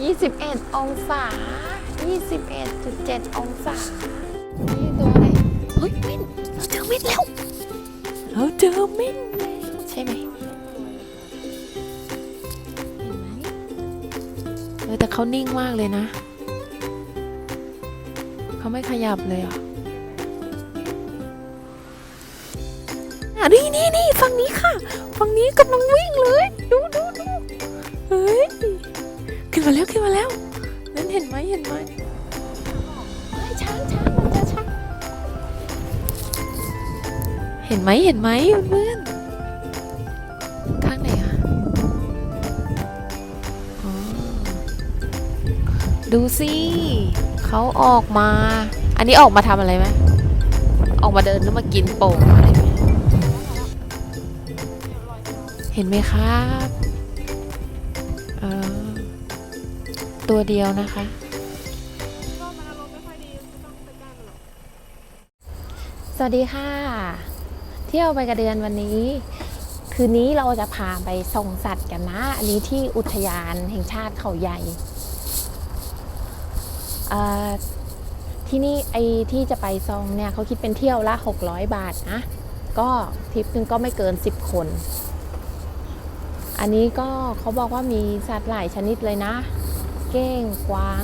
21 องศา 21.7 องศา นี่ตัวอะไร เฮ้ยมินเราเจอมินแล้ว เราเจอมินแล้วใช่ไหมเห็นไหมเออแต่เขานิ่งมากเลยนะ เขาไม่ขยับเลยอะอะนี่นี่นี่ฝั่งนี้ค่ะ ฝั่งนี้กำลังวิ่งเลย มาแล้วขึ้นมาแล้ว นั่นเห็นไหมเห็นไหมเฮ้ยช้างช้างมันจะช้างเห็นไหมเห็นไหมเพื่อนข้างไหนอะอ๋อดูสิเขาออกมา อันนี้ออกมาทำอะไรไหมออกมาเดินหรือมากินโป่งอะไรไหมเห็นไหมครับ ตัวเดียวนะคะ สวัสดีค่ะ เที่ยวไปกระเดือนวันนี้ คืนนี้เราจะพาไปส่องสัตว์กันนะ อันนี้ที่อุทยานแห่งชาติเขาใหญ่ ที่นี่ไอที่จะไปซองเนี่ยเขาคิดเป็นเที่ยวละ 600 บาทนะ ก็ทริปนึงก็ไม่เกิน 10 คนอันนี้ก็เขาบอกว่ามีสัตว์หลายชนิดเลยนะ เก้งกวาง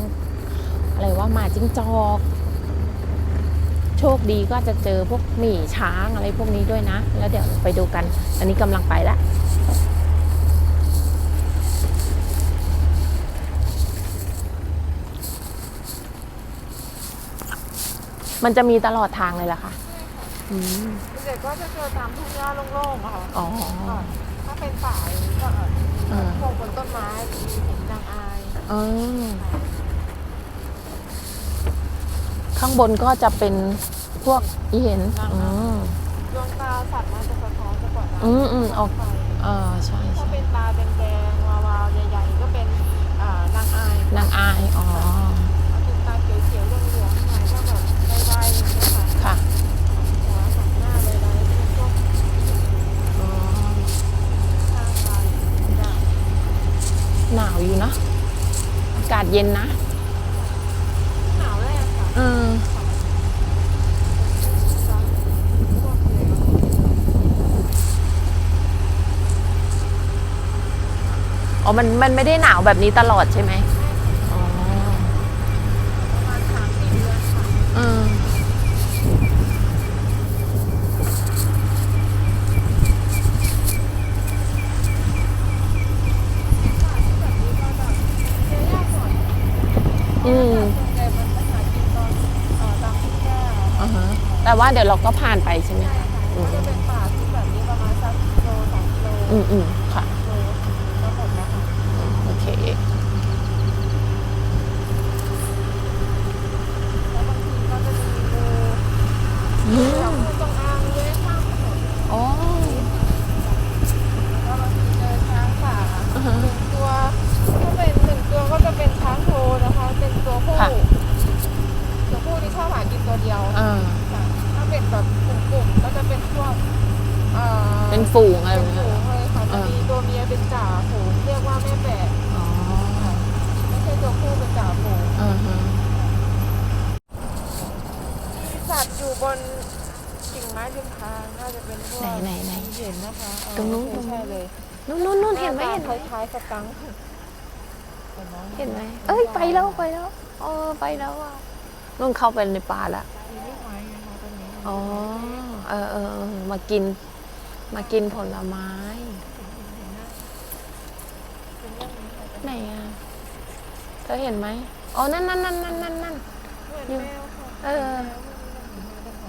อะไรว่าหมาจิ้งจอก โชคดีก็จะเจอพวกหมีช้างอะไรพวกนี้ด้วยนะ แล้วเดี๋ยวไปดูกัน อันนี้กำลังไปแล้วมันจะมีตลอดทางเลยล่ะค่ะอืมเด็กก็จะเจอตามทุ่งหญ้าโล่งๆอะค่ะ อ๋อ ถ้าเป็นป่าอย่างนี้ก็เออพวกบนต้นไม้มี เห็นนางอายเออข้างบนก็จะเป็นพวกอีเห็นอืมดวงตาสัตว์มันจะสะท้อนจะกว่าอืมอืมออกไฟเออใช่ถ้าใช่เป็นตาแดงๆวาวๆใหญ่ๆก็เป็นอ่านางอายนางอายอ๋อถ้าเป็นตาเขียวๆเหลืองๆหน่อยก็แบบไวๆอย่างเงี้ยค่ะค่ะหัวหันหน้าเลยนะเป็นพวกอ๋อข้างลายด่างหนาวอยู่นะอากาศเย็นนะหนาวเลยอะค่ะเออพวกเหลืองอ๋อมันมันไม่ได้หนาวแบบนี้ตลอดใช่ไหม ว่าเดี๋ยวเราก็ผ่านไปใช่ไหมใช่ค่ะก็จะเป็นป่าที่แบบนี้ประมาณสักกิโลสองกิโลอืมอืมค่ะ โลก็หมดแล้วค่ะ โอเค แล้วบางทีก็จะมีงู อื จับ ม งูจงอางเลื้อยข้ามถนน อ๋อ แล้วก็บางทีเจอช้างป่า อ่าฮะ หนึ่งตัวถ้าเป็นหนึ่งตัวก็จะเป็นช้างโทนะคะ เป็นตัวผู้ ค่ะ ตัวผู้ที่ชอบหากินตัวเดียว อ่า ค่ะถ้าเป็นแบบกลุ่มๆก็จะเป็นพวกเอ่อ เป็นฝูงอะไร เป็ แบ น บนี้ ฝูงเลยค่ะ เอ จะ อ มีตัวเมียเป็นจ่าฝูงเรียกว่าแม่แบก อ๋อ ไม่ใช่ตัวผู้เป็นจ่าฝูง อ่าฮะ สัตว์อยู่บนกิ่งไม้ริมทางน่าจะเป็นพวก ไหนไหนไหน เห็นนะคะเออ ตรงนู้น ใช่เลย นู่นนู่นนู่นเห็นไหมเห็นไหม คล้ายๆสกังค์เห็นไหมเห็นไหมเอ้ยไปแล้วไปแล้วเออไปแล้วอะนู่นเข้าไปในป่าละมีลูกไม้ไงคะตรงนี้อ๋อเออเออเออมากิน มากินผลไม้เป็นเรื่องนี้ค่ะไหนอะเธอเห็นไหมอ๋อนั่นนั่นนั่นนั่นนั่นนั่นเหมือนแมวค่ะเออ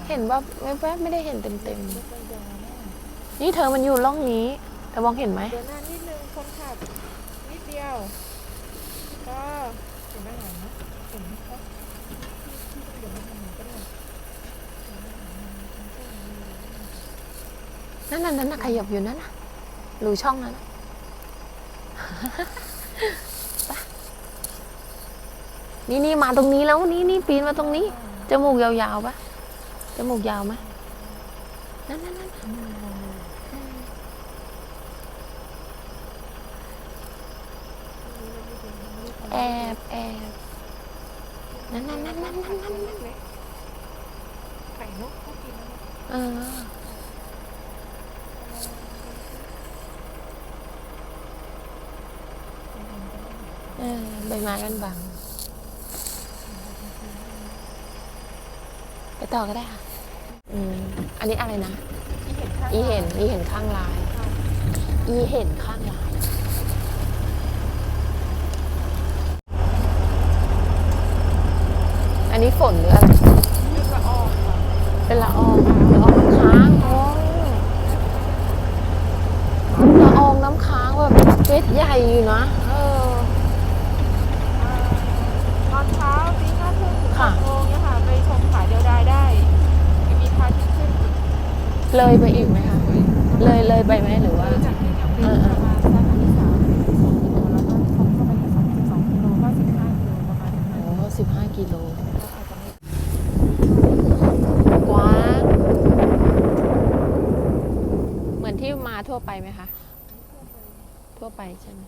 เห็นว่าแวบๆไม่ได้เห็นเต็มเต็มๆนี่เธอมันอยู่ร่องนี้ เธอมองเห็นไหมเดินหน้านิดนึงคนขับนิดเดียว ก็เห็นไหมหลังนะเห็นไหมคะเดี๋ยวม่ทำหนูก็ได้นั่นนั่นนั่นน่ะขยับอยู่นั่นนะรูช่องนั้นนะนี่นี่มาตรงนี้แล้วนี่นี่ปีนมาตรงนี้จมูกยาวๆปะจมูกยาวไหมนั่นนั่นนั่น แอบแอบนั่นนั่นนั่นนั่นนั่นนั่นเล็กๆไข่นกก็กินนะเออเออใบไม้มันบัง ไปต่อก็ได้ค่ะ อืม อันนี้อะไรนะ อีเห็นอีเห็นข้างลาย อีเห็นข้างลาย อันนี้ฝนหรืออะไรลูกละอองค่ะเป็นละอองละอองน้ำค้างโอ้ละอองน้ำค้างแบบเม็ดใหญ่อยู่นะเออตอนเช้าตีห้าครึ่งถึงหกโมงเนี่ยค่ะไปชมผาเดียวดายได้มีพระอาทิตย์ขึ้นเลยไปอีกไหมคะเลยเลยไปไหมหรือว่าจากที่ยังเป็นประมาณสักที่สามกิโลแล้วก็ทบเข้าไปที่สองสิบสองกิโลก็สิบห้ากิโลประมาณนั้นโอ้สิบห้ากิโล ก็อาจจะไม่ กว้างเหมือนที่มาทั่วไปไหมคะ ทั่วไปใช่ไหม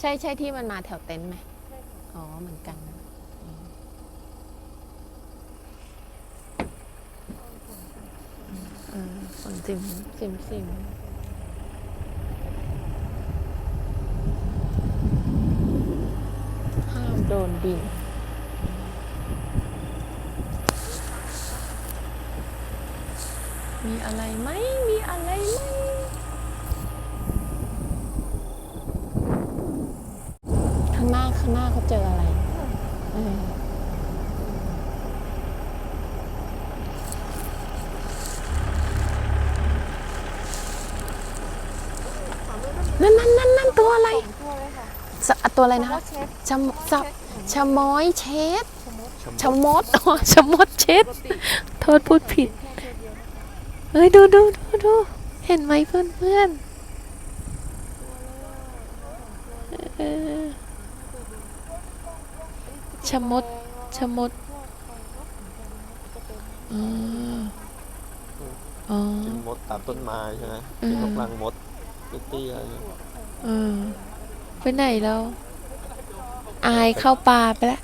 ใช่ใช่ที่มันมาแถวเต็นท์ไหมอ๋อเหมือนกันฝนซิมซิมซิมห้ามโดนดิน มีอะไรไหมมีอะไรไหมข้างหน้าข้างหน้าเขาเจออะไรเออนั่นนั่นนั่นนั่นตัวอะไรตัวเลยค่ะสะตัวอะไรนะคะเชฟชะมสับชะม้อยเช็ดสมมติชะมดอ๋อชะมดเชปดโทษพูดผิด เฮ้ยดูดูดูดูเห็นไหมเพื่อนเพื่อนเออชะมดชะมดอ๋ออ๋อกินมดตามต้นไม้ใช่ไหมอืมกินนกรังมดเตี้ยๆเนี่ยเออไปไหนแล้วอายเข้าป่าไปแล้ว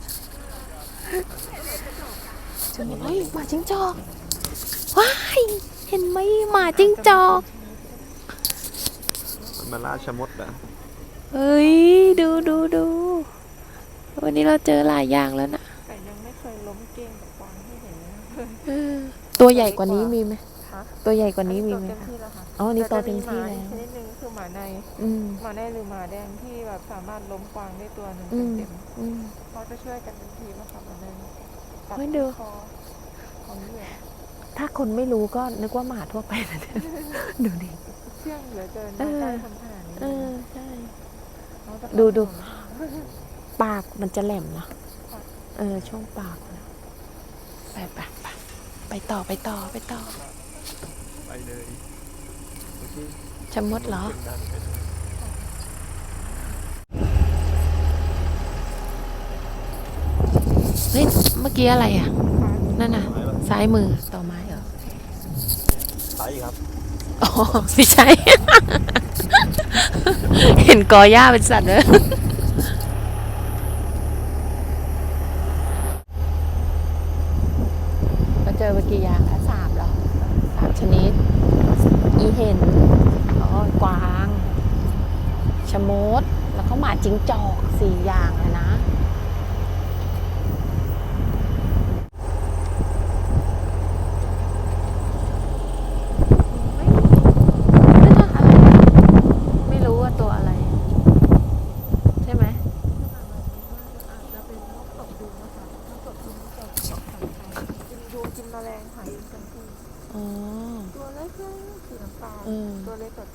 เฮ้ยหมาจิ้งจอกว้ายเห็นไหมหมาจิ้งจอกมันมาล่าชะมดเหรอเฮ้ยดูดูดูวันนี้เราเจอหลายอย่างแล้วนะแต่ยังไม่เคยล้มเก้งกับกวางที่เห็นเลยเออตัวใหญ่กว่านี้มีไหมคะตัวใหญ่กว่านี้มีไหมเต็มคะที่แล้วค่ะอ๋อนี่โตเต็มที่ต่แล้จะวมีหมาอีกชนิดหนึงคือหมาในอืมหมาในหรือหมาแดงที่แบบสามารถล้มกวางได้ตัวหนึ่งอืมเต็มอืมๆเขาจะช่วยกันเป็นทีมอะค่ะหมาในตัดเฮ้ยดูคอของเหยื่อ ถ้าคนไม่รู้ก็นึกว่าหมาทั่วไปนะเนี่ยดูดิเชื่องเหลือเกินเอมาอใกล้คนขนาดนี้เออใช่เขาจะดูดูเข้าถนนปากมันจะแหลมเนอะค่ะเออ ช่วงปากนะไปไปไปไปต่อไปต่อไปต่อ ไปเลยโอเคชะมดเหรอสียงดังไปเลยเฮ้ยเมื่อกี้อะไรอะค่ะ นั่นน่ะ ซ้ายมือต่อไม้ เหรอไปครับอ๋อไม่ใช่ เห็นกอหญ้าเป็นสัตว์เลยเราเจอไปกี่อย่างคะสามเหรอสามชนิด อีเห็น อ๋อกวางชะมด แล้วก็หมาจิ้งจอกสี่อย่างอะนะ นั่นน่ะอะไรอะไม่รู้ว่าตัวอะไร ใช่ไหม อาจจะเป็นนกตบยุงนะคะนกตบยุงจะเกาะสายไฟกิน ยุงกินแมลงค่ะกินกันที่อ๋อ ตัวเล็กแค่สีน้ำตาลอืม ตัวเล็กแบบ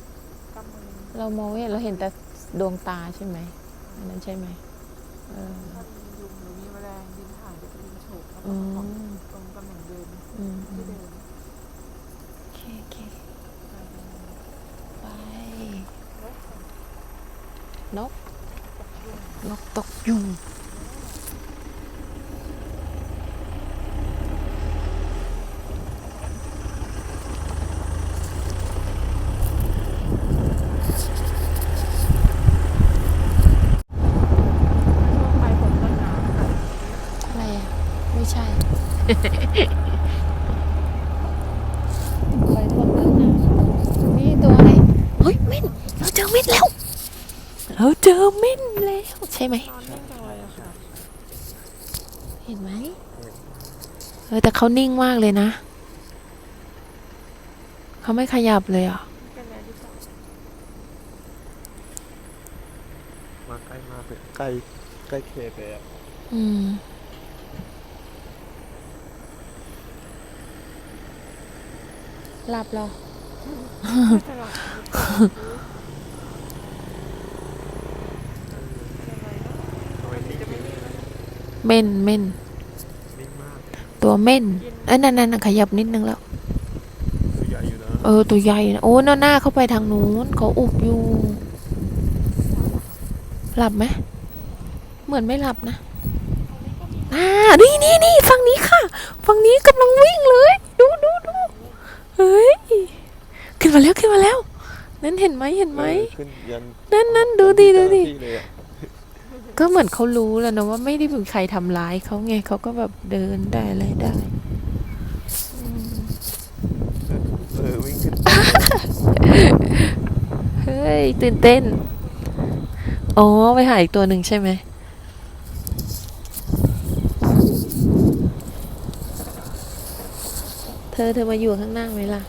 กำมือเรามองไม่เห็นเราเห็นแต่ดวงตาใช่ไหมอันนั้นใช่ไหมเออถ้ามียุงหรือมีแมลงบินผ่านจะเป็นบินโฉบแล้วอืก็มตรงตำแหน่งเดิมอืมอืที่มเดิมโอเคโอเคไปนกนก นกตกยุง ไปหมดแล้วนะนี่ตัวอะไร เฮ้ยเม่นเราเจอเม่นแล้ว เราเจอเม่นแล้วใช่ไหมนอนนิ่งจังเลยอะค่ะเห็นไหมเออแต่เขานิ่งมากเลยนะเขาไม่ขยับเลยอะเป็นอะไรอมาใกล้มากเลยใกล้ใกล้เขตเลยอะอืมหลับเหรอ เม่นเม่นตัวเม่นเอ้ยนั่นนั่นขยับนิดนึงแล้วเออ ตัวใหญ่นะโอ้หน้าหน้าเข้าไปทางนู้นเขาอุบอยู่ หลับไหมเหมือนไม่หลับนะอ่านี่นี่นี่ฝั่งนี้ค่ะฝั่งนี้กำลังวิ่งเลย ดูดูดูเฮ้ย ขึ้นมาแล้วขึ้นมาแล้ว นั่นเห็นไหมเห็นไหมเออขึ้นยันนั่นนั่นดูดิดูดิเจ้าหน้าที่เลยอะก็เหมือนเขารู้แล้วนะว่าไม่ได้มีใครทำร้ายเขาไงเขาก็แบบเดินได้อะไรได้ เออวิ่งขึ้นเฮ้ย ตื่นเต้น อ๋อ ไปหาอีกตัวหนึ่งใช่ไหม เธอเธอมาอยู่ข้างหน้าไหมล่ะ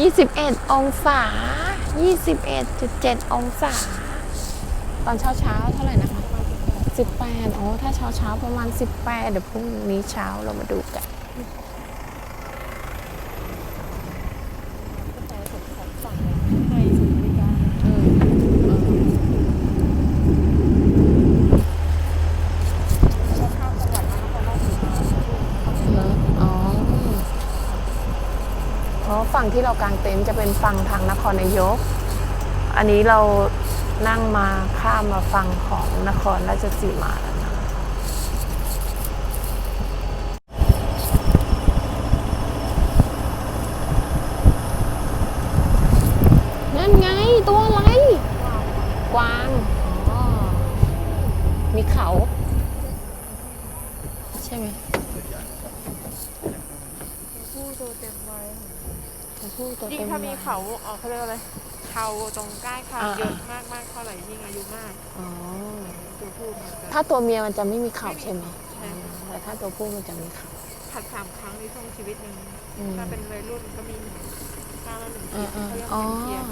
21 องศา 21.7 องศา ตอนเช้าเช้าเท่าไหร่นะคะ 18 โอ้ ถ้าเช้าเช้าประมาณ 18 เดี๋ยวพรุ่งนี้เช้าเรามาดูกัน ที่เรากางเต็นท์จะเป็นฝั่งทางนครนายก อันนี้เรานั่งมาข้ามมาฝั่งของนครราชสีมาแล้วนะ นั่นไงตัวอะไร กวาง อ๋อ มีเขา ใช่ไหม ผู้ตัวเต็มวัย ตัวผู้ตัว ยิ่ง เต็มถ้ามีวัยเขาเออเขาเรียกว่าอะไรเขาตรงใกล้คางอ่า เยอะมากมากๆเท่าไหร่ยิ่งอายุมากอ๋อตัวผู้มันจะถ้าตัวเมียมันจะไม่มีเขาใช่ไหมใช่ค่ะแต่ถ้าตัวผู้มันจะมีเขาผัดสามครั้งในช่วงชีวิตหนึ่งอืม ถ้าเป็นวัยรุ่นก็มีหนึ่งข้างละหนึ่งเอเทียอมเออเขาเรียกอ๋อเป็นเทียม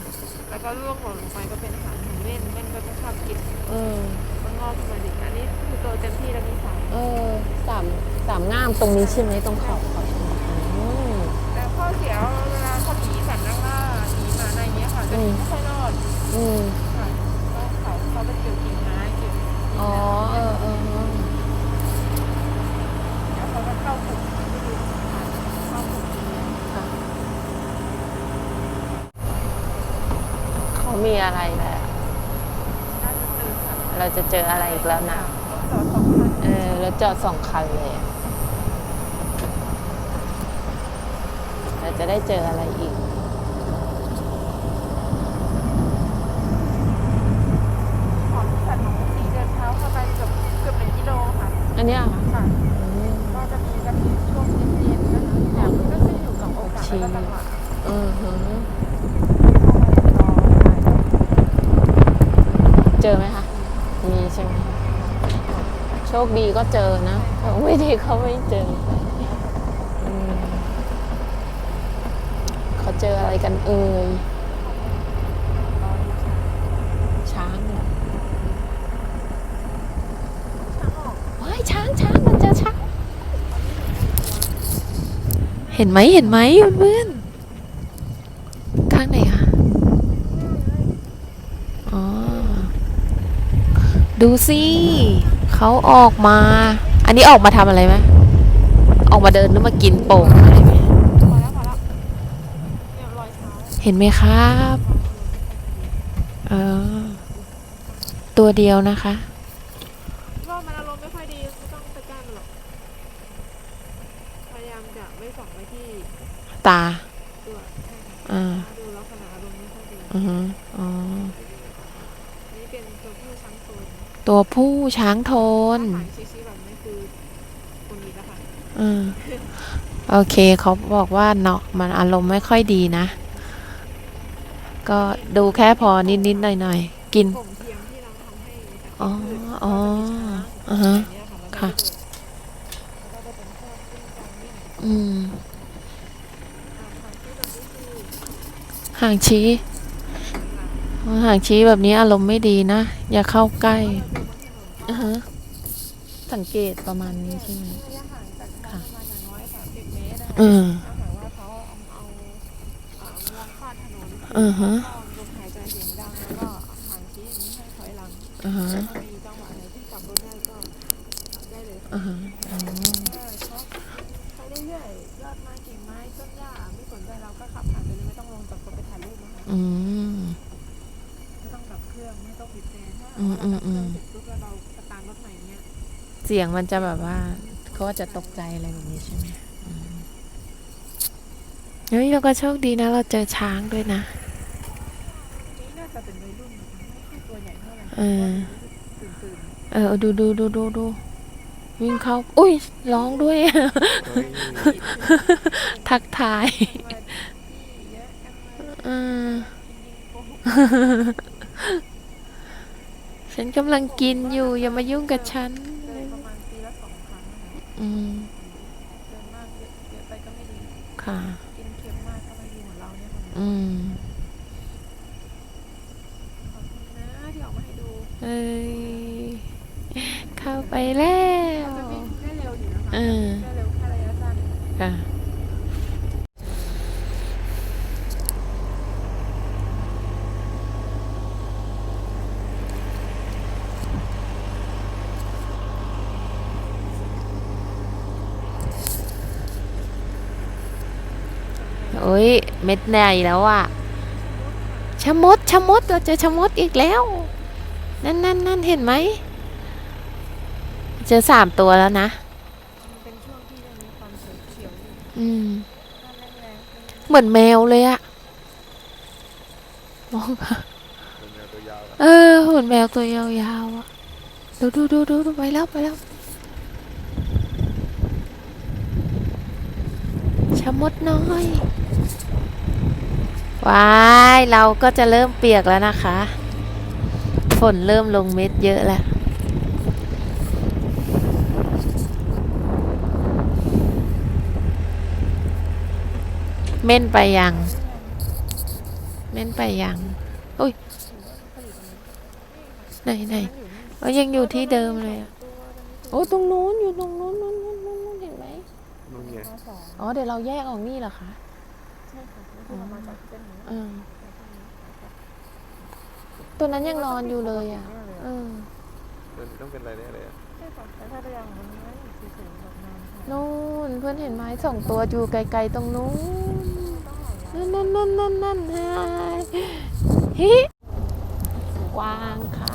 แล้วก็ล่วงหล่นลงไปก็เป็นอาหารของเม่นเม่นก็จะชอบกินเออก็งอกขึ้นมาดิอันนี้คือตัวเต็มที่แล้วมีสาย เออสามสามง่ามตรงนี้ใช่ไหมตรงเขา จะหนีไม่ค่อยรอดอืมค่ะก็เขาเขาไปเกี่ยวกิ่งไม้เกี่ยวอ๋อเออเออเออแล้วเขาก็เข้าคุกไม่ดูเข้าคุกค่ะเขามีอะไรแหละน่าจะตื่นค่ะเราจะเจออะไรอีกแล้วนะ รถจอดสองคันเออแล้วจอดสองคันเลยอะเราจะได้เจออะไรอีก ของสัตว์ของสีเดินเท้าเข้าไปเกือบเกือบหนึ่งกิโลค่ะ อันเนี้ยเหรอค่ะอืมก็จะมีจะมีช่วงเย็นๆนะคะอย่างก็ขึ้นอยู่กับโอกาสและก็จังหวะอือหือเข้าไปรอถ่ายเจอไหมคะ มีใช่ไหมโชคดีก็เจอนะแต่ไม่ดีเขาไม่เจออืมเขาเจออะไรกันเอ่ย เห็นไหมเห็นไหมเพื่อนข้างไหนคะอ๋อ ดูสิเขาออกมา อันนี้ออกมาทำอะไรไหมออกมาเดินหรือมากินโป่งเห็นไหมครับ เออ ตัวเดียวนะคะามจะไม่ส่องไปที่ตาตัวใช่ค่ะอ่าดูลักษณะอารมณ์ไม่ค่อยดีอือฮึอ๋อนี่เป็นตัวผู้ช้างโซนตัวผู้ช้างโทน ถ้าหางชี้ๆแบบนี้คือคนนี้นะคะอืมโอเคเขาบอกว่าเนาะมันอารมณ์ไม่ค่อยดีนะ ก็ดูแค่พอนิดๆหน่อยๆกินผมเทียมที่เราทำให้จากอ๋อพืชอ๋อก็จะมีช้างอ่าฮะ แบบเนี้ยค่ะค่ะ แล้วก็จะเป็นพวกวิ่งการวิ่ง อืมอ่าทางที่แบบนี้คือห่างชี้ห่างชี้แบบนี้อารมณ์ไม่ดีนะ อย่าเข้าใกล้เราดูบนถนนก็อ่าฮะสังเกตประมาณนี้ใช่ไหมระยะห่างจากกันประมาณอย่างน้อย30เมตรนะคะอืมถ้าหากว่าเขาเอาเอาอ่างวงพาดถนนอือฮะก็ลมหายใจเสียงดังแล้วก็หางชี้อย่างนี้ให้ถอยหลังอ่าฮะ อืมไม่ต้องดับเครื่องไม่ต้องปิดแอร์ถ้าอืมเราดับเครื่องเสร็จปุ๊บแล้วเราสตาร์ทรถใหม่เนี้ยเสียงมันจะแบบว่าเขาก็จะตกใจอะไรแบบนี้ใช่ไหมอืมเฮ้ยเราก็โชคดีนะ เราเจอช้างด้วยนะ นี่น่าจะเป็นวัยรุ่นนะคะไม่ค่อยตัวใหญ่เท่าไหร่เออ ตื่นตื่นเออดูดูดูดูดูวิ่งเข้า อุ้ยร้องด้วยเฮ้ยทักทายๆมาที่เฉันกำลังกินอยู่ อย่ามายุ่งกับฉันเดินประมาณปีละสองครั้งนะคะอืมเดินมากเยอะเยอะไปก็ไม่ดี ค่ะ กินเค็มมากก็ไม่ดีเหมือนเราเนี่ยค่ะอืมขอบคุณนะที่ออกมาให้ดูเอ้ยเข้าไปแล้วจะวิ่งได้เร็วอยู่นะคะเออได้เร็วแค่ระยะสั้นค่ะโอ้ย เม็ดใหญ่แล้วอะชะมดชะมดเราเจอชะมดอีกแล้ว นั่นนั่นนั่นเห็นไหม เจอสามตัวแล้วนะเป็นช่วงที่ยังมีความเขียวเขียวๆอยู่อืม เหมือนแมวเลยอะมองเออเหมือนแมวตัวยาวๆอะดูดูดูดูไปแล้วไปแล้วชะมดน้อย ว้ายเราก็จะเริ่มเปียกแล้วนะคะ ฝนเริ่มลงเม็ดเยอะแล้ว เม่นไปยัง เม่นไปยังอุ้ยไหนไหนเอ้ยยังอยู่ที่เดิมเลยอะโอ้ตรงนู้นอยู่ตรงนู้นนู้นนู้นนู้นนู้นเห็นไหมนู่นไงข้อสองอ๋อเดี๋ยวเราแยกออกนี่เหรอคะ มาจากเส้นนี้อืมแล้วก็นี้แล้วก็ตัวนั้นยังนอนอยู่เลยอะเออเดินต้องเป็นอะไรแน่เลยอะใช่ค่ะแต่ถ้าตัวอย่างมันไม่อยู่เฉยๆแบบนานค่ะนู่นเพื่อนเห็นไหมสองตัวอยู่ไกลๆตรงนู้นต้องหลายนั่นนั่นนั่นนั่นนั่นฮายฮิกวางค่ะ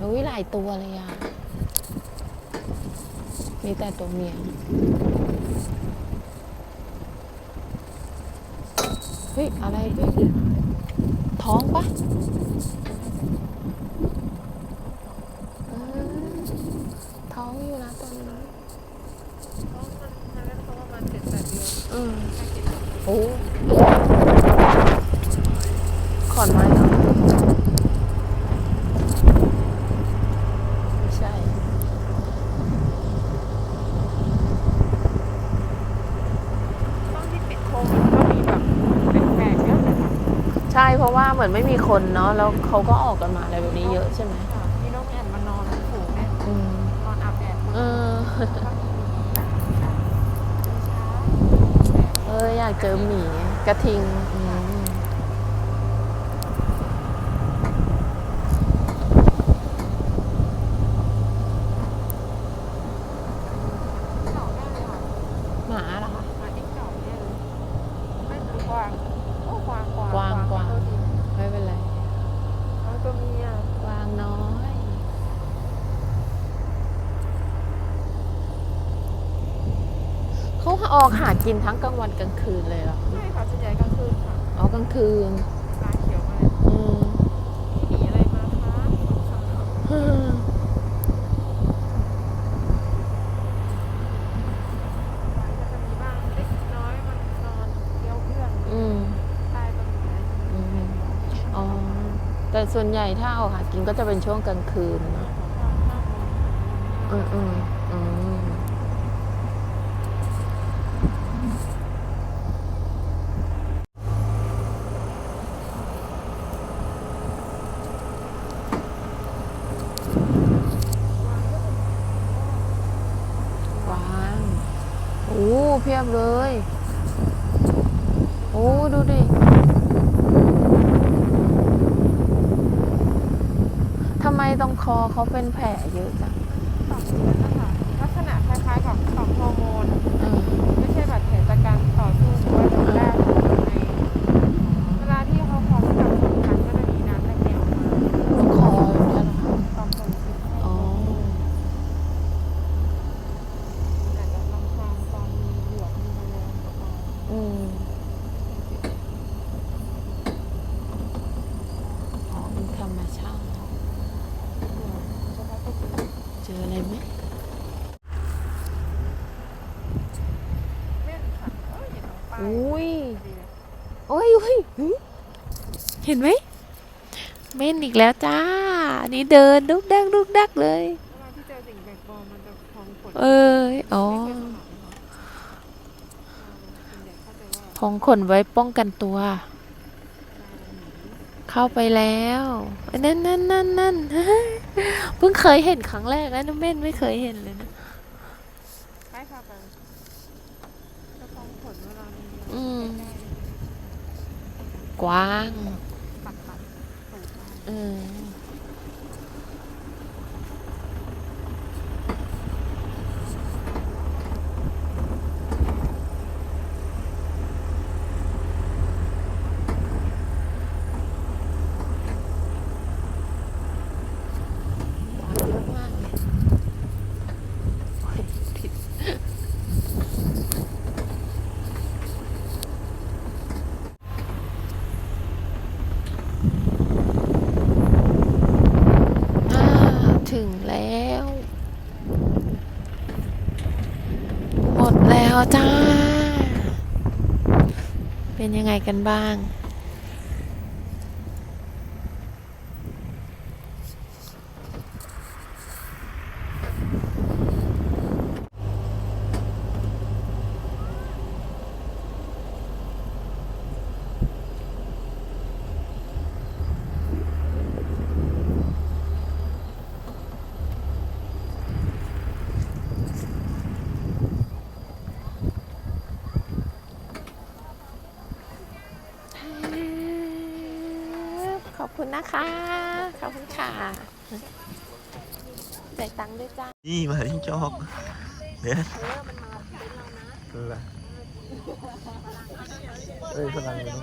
อุ้ยหลายตัวเลยอะมีแต่ตัวเมีย เฮ้ยอะไรพี่ท้องปะเออท้องอยู่นะตอนนี้เพราะมันมันเล่นเขาประมาณเจ็ดแปดเดือนอืมแค่กินโอ้ขอนไม้เหรอไม่ใช่ ต้องที่ปิดโควิดก็มีแบบแปลกๆเยอะเลยค่ะ ใช่เพราะว่าเห มือนไม่มีคนเนาะแล้วเขาก็ออกกันมาอะไรแบบนี้เยอะใช่ไหมค่ะมีน้องแอนมานอนผูกเนี่ยอืมนอนอาบแดดบนเออเอออยากเจอหมีกระทิงอืมหมาเหรอคะ หมาที่เก่าเนี่ยเลยไม่ ออกหากินทั้งกลางวันกลางคืนเลยเหรอใช่ค่ะส่วนใหญ่กลางคืนค่ะอ๋อกลางคืนตาเขียวมาอืมพี่หนีอะไรมาคะสองสามอืมวันก็จะมีบ้างเล็กน้อยมันนอนเกี้ยวเพื่อนอืมใต้ต้นไม้อืมอ๋อแต่ส่วนใหญ่ถ้าออกหากินก็จะเป็นช่วงกลางคืนเนอะตอนห้าโมงอืมอืมอืมกวาง โอ้เพียบเลย โอ้ ดูดิ ทำไมตรงคอเขาเป็นแผลเยอะจัง ต่อมเดือนะคะลักษณะคล้ายๆกับต่อมฮอร์โมน อืม ไม่ใช่บาดแผลจากการต่อสู้หรือว่าโดนแรกในเวลาที่เขาพร้อมกับสำคัญก็จะมีน้ำแดงๆออกมา ตรงคอเนี่ยเหรอคะ ต่อมผลสิบ อ๋อ อาจจะลำคาญตอนมีหยวกมีแมลงออกมา อืมอ๋อเป็นธรรมชาติ เฉพาะตัว เจออะไรไหม เม่นค่ะเอ้ยเห็นน้องปลาย อุ้ย ดีเลย โอ้ยอุ้ยหึ เห็นไหมเม่นอีกแล้วจ้านี่เดินดุกดักดุกดักเลย เวลาที่เจอสิ่งแปลกปลอมมันจะพองผลเอออ๋อไม่เคยสมัครนะคะส่วนใหญ่เข้าใจว่าพองขนไว้ป้องกันตัวเวลาหนีเข้าไปแล้วนั่นนั่นนั่นนั่น เพิ่งเคยเห็นครั้งแรกนะน้องเม่นไม่เคยเห็นเลยนะใช่ค่ะไปจะพองผลเวลามีอืมใกล้กวางๆปัดปัดๆ ตูดมา เออกวางเยอะมากเลยโอ้ยผิดอ่าถึงแล้ว หมดแล้วจ้า เป็น ยังไงกันบ้าง ขอบ คุณนะคะ ขอบคุณค่ะจ่ายตังค์ด้วยจ้านี่มาที่จอกเนี่ยเอ้ยพลังมันต้อง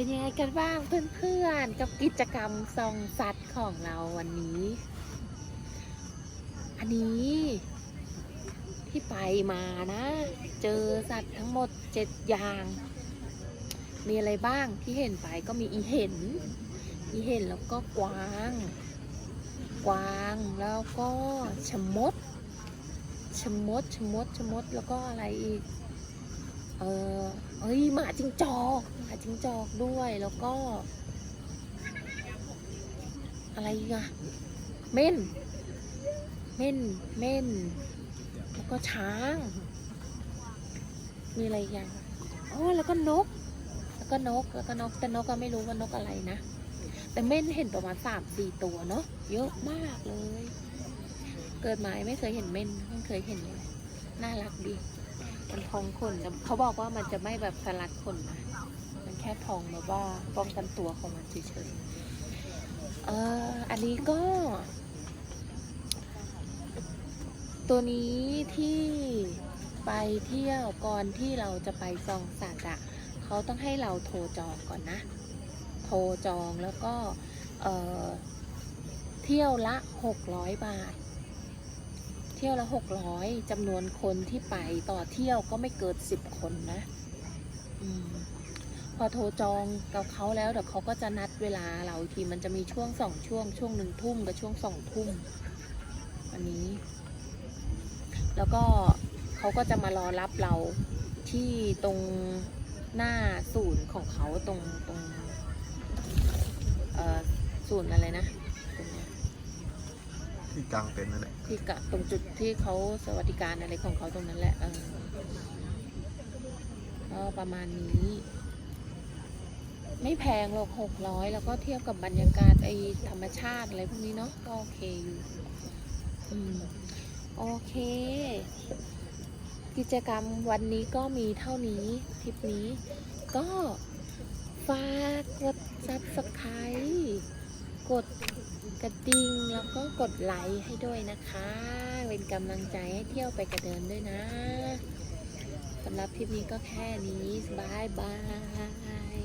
เป็นยังไงกันบ้างเพื่อนๆ กับกิจกรรมส่องสัตว์ของเราวันนี้ อันนี้ที่ไปมานะ เจอสัตว์ทั้งหมดเจ็ดอย่าง มีอะไรบ้างที่เห็นไปก็มีอีเห็น อีเห็นแล้วก็กวาง กวางแล้วก็ชมด ชมดชมดชมดแล้วก็อะไรอีก เออเอ้ยหมาจิงจอกหมาจิงจอกด้วยแล้วก็ อะไรอีกอะเม่น เม่น เม่น แล้วก็ช้าง มีอะไรอย่างอ๋อแล้วก็นก แล้วก็นก แล้วก็นก แต่นกก็ไม่รู้ว่านกอะไรนะ แต่เม่นเห็นประมาณสามสี่ตัวเนาะ เยอะมากเลย เกิดมาไม่เคยเห็นเม่นเพิ่งเคยเห็นเลย น่ารักดี มันพองขนแต่เขาบอกว่ามันจะไม่แบบสลัดขนนะมันแค่พองแบบว่าป้องกันตัวของมันเฉยๆเอออันนี้ก็ ตัวนี้ที่ไปเที่ยวก่อนที่เราจะไปซองสัตว์อะเขาต้องให้เราโทรจองก่อนนะ โทรจองแล้วก็เออเที่ยวละ 600 บาท เที่ยวละ600จำนวนคนที่ไปต่อเที่ยวก็ไม่เกิน10คนนะอพอโทรจองกับเขาแล้วเดี๋ยวเขาก็จะนัดเวลาเราทีมันจะมีช่วงสองช่วง ช่วงหนึ่งทุ่มกับช่วงสองทุ่มอันนี้ แล้วก็เขาก็จะมารอรับเราที่ตรงหน้าศูนย์ของเขาตรงตรงศูนย์อะไรนะ ที่กลางเต็นท์นั่นแหละที่กะตรงจุดที่เขาสวัสดิการอะไรของเขาตรงนั้นแหละเออก็ประมาณนี้ ไม่แพงหรอกหกร้อยแล้วก็เทียบกับบรรยากาศไอธรรมชาติอะไรพวกนี้เนาะก็โอเคอยู่อืมโอเค กิจกรรมวันนี้ก็มีเท่านี้ทริปนี้ ก็ฝากกด subscribe กด กระดิ่งแล้วก็กดไลค์ให้ด้วยนะคะ เป็นกำลังใจให้เที่ยวไปกระเดินด้วยนะสำหรับคลิปนี้ก็แค่นี้บายบาย